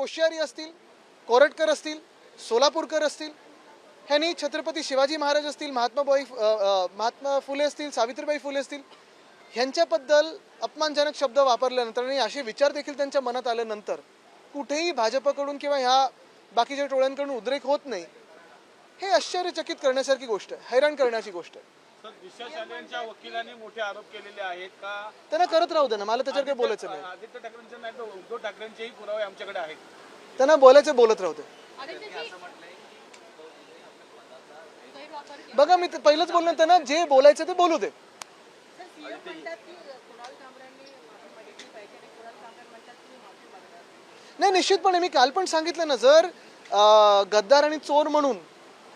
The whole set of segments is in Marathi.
कोश्यारी असतील कोरटकर असतील सोलापूरकर असतील ह्यांनी छत्रपती शिवाजी महाराज असतील महात्माबाई अ, महात्मा फुले असतील सावित्रीबाई फुले असतील ह्यांच्याबद्दल अपमानजनक शब्द वापरल्यानंतर आणि असे विचार देखील त्यांच्या मनात आल्यानंतर कुठेही भाजपकडून किंवा ह्या बाकीच्या टोळ्यांकडून उद्रेक होत नाही. हे आश्चर्यचकित करण्यासारखी गोष्ट आहे हैराण करण्याची गोष्ट आहे. सर दिशा शालेंच्या वकिलांनी मोठे आरोप केलेले आहेत का? त्यांना करत राहू दे ना मला त्याच्यावर काही बोलायचं नाही. आदित्य ठाकरेंचे नाही तर उद्धव ठाकरेंचेही पुरावे आमच्याकडे आहेत. त्यांना बोलायचं बोलत राहू दे. बघा मी ते पहिलंच बोललो ना त्यांना जे बोलायचं ते बोलू दे. नाही. नाही निश्चितपणे मी काल पण सांगितलं ना जर अं, गद्दार आणि चोर म्हणून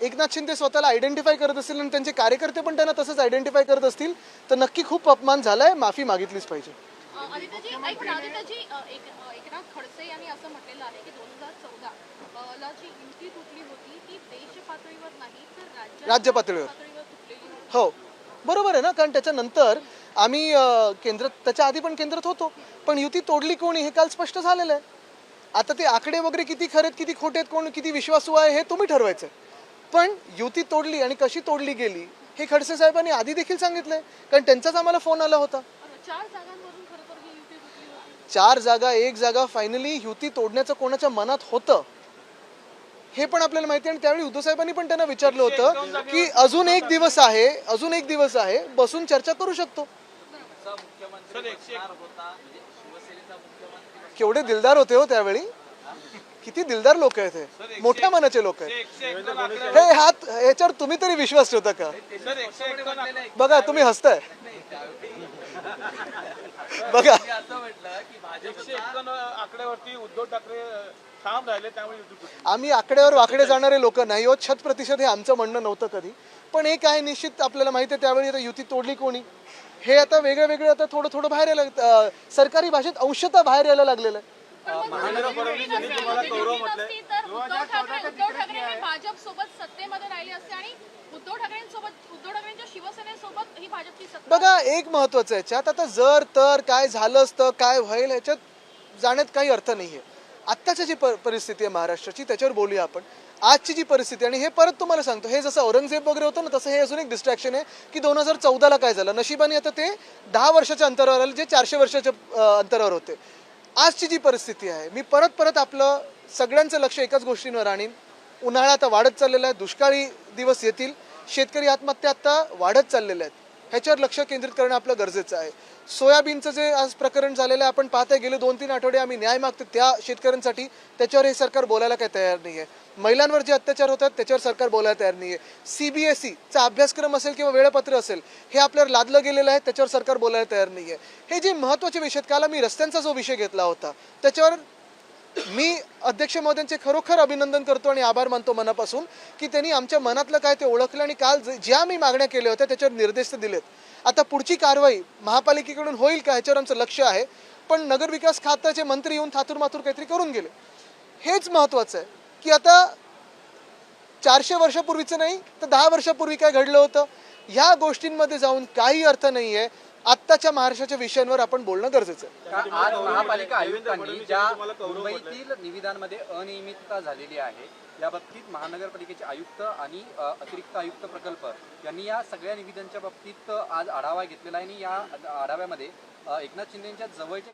एकनाथ शिंदे स्वतःला आयडेंटिफाय करत असतील आणि त्यांचे कार्यकर्ते पण त्यांना तसंच आयडेंटिफाय करत असतील तर नक्की खूप अपमान झालाय माफी मागितलीच पाहिजे. अ, आदित्यजी ऐक ना आदित्यजी अ, एक अ, एकनाथ खडसे यांनी असं म्हटलेलं आहे की दोन हजार चौदा ला जी युती तुटली होती ती देश पातळीवर नाही तर राज्य पातळीवर. हो. बरोबर आहे ना कारण त्याच्यानंतर आम्ही अं, केंद्रात त्याच्या आधी पण केंद्रात होतो पण युती तोडली कोणी हे काल स्पष्ट झालेलं आहे. आता ते आकडे वगैरे किती खरे आहेत किती खोटे आहेत कोण किती विश्वासू आहे हे तुम्ही ठरवायचं पण युती तोडली आणि कशी तोडली गेली हे खडसे साहेबांनी आधी देखील सांगितलंय. कारण त्यांचाच आम्हाला फोन आला होता. चार जागांवरून खरं तर ही युती तुटली होती. चार जागा एक जागा फायनली युती तोडण्याचं कोणाच्या मनात होतं हे पण आपल्याला माहिती आहे. आणि त्यावेळी उद्धव साहेबांनी पण त्यांना विचारलं होतं की अजून एक दिवस आहे अजून एक दिवस आहे बसून चर्चा करू शकतो. सर एकशे एक केवढे दिलदार होते हो त्यावेळी. किती दिलदार लोक आहेत हे. मोठ्या मनाचे लोक आहेत. हे हात याच्यावर तुम्ही तरी विश्वास ठेवता का? बघा तुम्ही हसताय. बघा. आम्ही आकड्यावर वाकडे जाणारे लोक नाही हो शत प्रतिशत हे आमचं म्हणणं नव्हतं कधी. पण एक आहे निश्चित आपल्याला माहिती आहे त्यावेळी आता युती तोडली कोणी? हे आता वेगळं वेगळं आता थोडं थोडं बाहेर यायला सरकारी भाषेत अंशतः बाहेर यायला लागलेलं आहे. महादेव फडणवीस यांनी तुम्हाला गौरव म्हटलंय. नसती तर उद्धव ठाकरे उद्धव ठाकरे हे भाजप सोबत सत्तेमध्ये राहिले असते आणि उद्धव ठाकरेंसोबत उद्धव ठाकरेंच्या शिवसेनेसोबत ही भाजपची सत्ता बघा एक महत्वाचं आहे. याच्यात आता जर तर काय झालं असतं काय होईल ह्याच्यात जाण्यात काही अर्थ नाहीये. आत्ताची जी परिस्थिती आहे महाराष्ट्राची त्याच्यावर बोलूया आपण. आजची जी परिस्थिती आणि हे परत तुम्हाला सांगतो हे जसं औरंगजेब वगैरे होतं ना तसं हे अजून एक डिस्ट्रॅक्शन आहे की दोन हजार चौदाला काय झालं? नशिबाने आता ते दहा वर्षाच्या अंतरावर आले जे चारशे वर्षाच्या अंतरावर होते. आजची जी परिस्थिती आहे मी परत परत आपलं सगळ्यांचं लक्ष एकाच गोष्टींवर आणीन. उन्हाळा आता वाढत चाललेला आहे दुष्काळी दिवस येतील. शेतकरी आत्महत्या आता वाढत चाललेल्या आहेत. ह्याच्यावर लक्ष केंद्रित करणं आपलं गरजेचं आहे. सोयाबीनचं जे आज प्रकरण झालेलं आहे आपण पाहता गेले दोन तीन आठवडे आम्ही न्याय मागतो त्या शेतकऱ्यांसाठी त्याच्यावर हे सरकार बोलायला काही तयार नाही आहे महिलांवर जे अत्याचार होतात त्याच्यावर सरकार बोलायला तयार नाही आहे सी बी एस ईचा अभ्यासक्रम असेल किंवा वेळापत्र असेल हे आपल्यावर लादलं गेलेलं आहे त्याच्यावर सरकार बोलायला तयार नाही आहे हे जे महत्त्वाचे विषय काल मी रस्त्यांचा जो विषय घेतला होता त्याच्यावर मी अध्यक्ष महोदयांचे खरोखर अभिनंदन करतो आणि आभार मानतो मनापासून की त्यांनी आमच्या मनातलं काय ते ओळखलं आणि काल ज्या मी मागण्या केल्या होत्या त्याच्यावर निर्देश दिलेत. आता पुढची कारवाई महापालिकेकडून होईल का ह्याच्यावर आमचं लक्ष आहे पण नगरविकास खात्याचे मंत्री येऊन थातूर मातूर काहीतरी करून गेले. हेच महत्वाचं आहे की आता चारशे वर्षापूर्वीचं नाही तर दहा वर्षापूर्वी काय घडलं होतं? ह्या गोष्टींमध्ये जाऊन काही अर्थ नाही आहे आत्ताच्या महाराष्ट्राच्या विषयांवर आपण बोलणं गरजेचं आहे. आज महापालिका आयुक्तांनी ज्या मुंबईतील निविदांमध्ये अनियमितता झालेली आहे या बाबतीत महानगरपालिकेचे आयुक्त आणि अतिरिक्त आयुक्त प्रकल्प यांनी या सगळ्या निविदांच्या बाबतीत आज आढावा घेतलेला आहे आणि या आढाव्यामध्ये एकनाथ शिंदेच्या जवळच्या